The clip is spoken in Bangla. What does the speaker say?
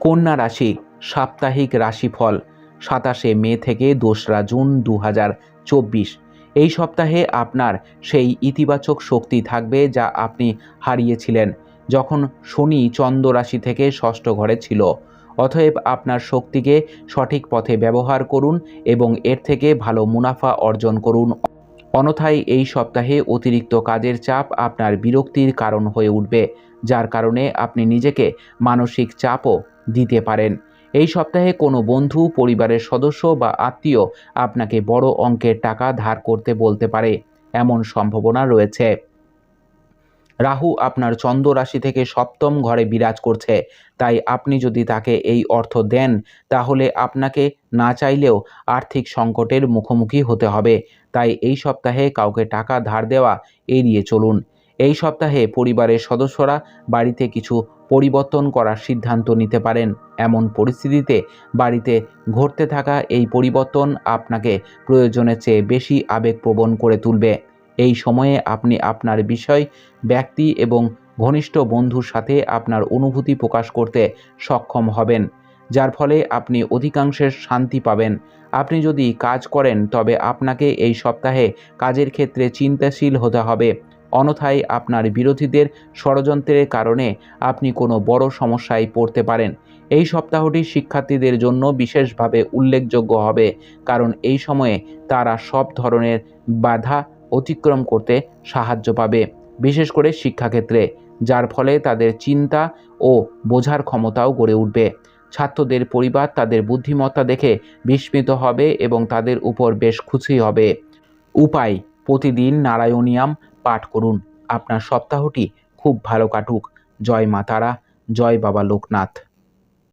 কন্যা রাশি, সাপ্তাহিক রাশিফল, সাতাশে মে থেকে দোসরা জুন দু হাজার চব্বিশ। এই সপ্তাহে আপনার সেই ইতিবাচক শক্তি থাকবে যা আপনি হারিয়েছিলেন যখন শনি চন্দ্র রাশি থেকে ষষ্ঠ ঘরে ছিল। অতএব আপনার শক্তিকে সঠিক পথে ব্যবহার করুন এবং এর থেকে ভালো মুনাফা অর্জন করুন। অন্যথায় এই সপ্তাহে অতিরিক্ত কাজের চাপ আপনার বিরক্তির কারণ হয়ে উঠবে, যার কারণে আপনি নিজেকে মানসিক চাপও দিতে পারেন। এই সপ্তাহে কোনো বন্ধু, পরিবারের সদস্য বা আত্মীয় আপনাকে বড় অঙ্কের টাকা ধার করতে বলতে পারে। এমন সম্ভাবনা রয়েছে। রাহু আপনার চন্দ্র রাশি থেকে সপ্তম ঘরে বিরাজ করছে। তাই আপনি যদি তাকে এই অর্থ দেন, তাহলে আপনাকে না চাইলেও আর্থিক সংকটের মুখোমুখি হতে হবে। তাই এই সপ্তাহে কাউকে টাকা ধার দেওয়া এড়িয়ে চলুন। এই সপ্তাহে পরিবারের সদস্যরা বাড়িতে কিছু পরিবর্তন করার সিদ্ধান্ত নিতে পারেন। এমন পরিস্থিতিতে বাড়িতে ঘটতে থাকা এই পরিবর্তন আপনাকে প্রয়োজনের চেয়ে বেশি আবেগপ্রবণ করে তুলবে। এই সময়ে আপনি আপনার বিষয়, ব্যক্তি এবং ঘনিষ্ঠ বন্ধুর সাথে আপনার অনুভূতি প্রকাশ করতে সক্ষম হবেন, যার ফলে আপনি অধিকাংশের শান্তি পাবেন। আপনি যদি কাজ করেন, তবে আপনাকে এই সপ্তাহে কাজের ক্ষেত্রে চিন্তাশীল হতে হবে। অন্যথায় আপনার বিরোধীদের ষড়যন্ত্রের কারণে আপনি কোনো বড় সমস্যায় পড়তে পারেন। এই সপ্তাহটি শিক্ষার্থীদের জন্য বিশেষভাবে উল্লেখযোগ্য হবে, কারণ এই সময়ে তারা সব ধরনের বাধা অতিক্রম করতে সাহায্য পাবে, বিশেষ করে শিক্ষাক্ষেত্রে, যার ফলে তাদের চিন্তা ও বোঝার ক্ষমতাও গড়ে উঠবে। ছাত্রদের পরিবার তাদের বুদ্ধিমত্তা দেখে বিস্মিত হবে এবং তাদের উপর বেশ খুশি হবে। উপায়, প্রতিদিন নারায়ণিয়াম পাঠ করুন। আপনার সপ্তাহটি খুব ভালো কাটুক। জয় মা তারা জয় বাবা লোকনাথ।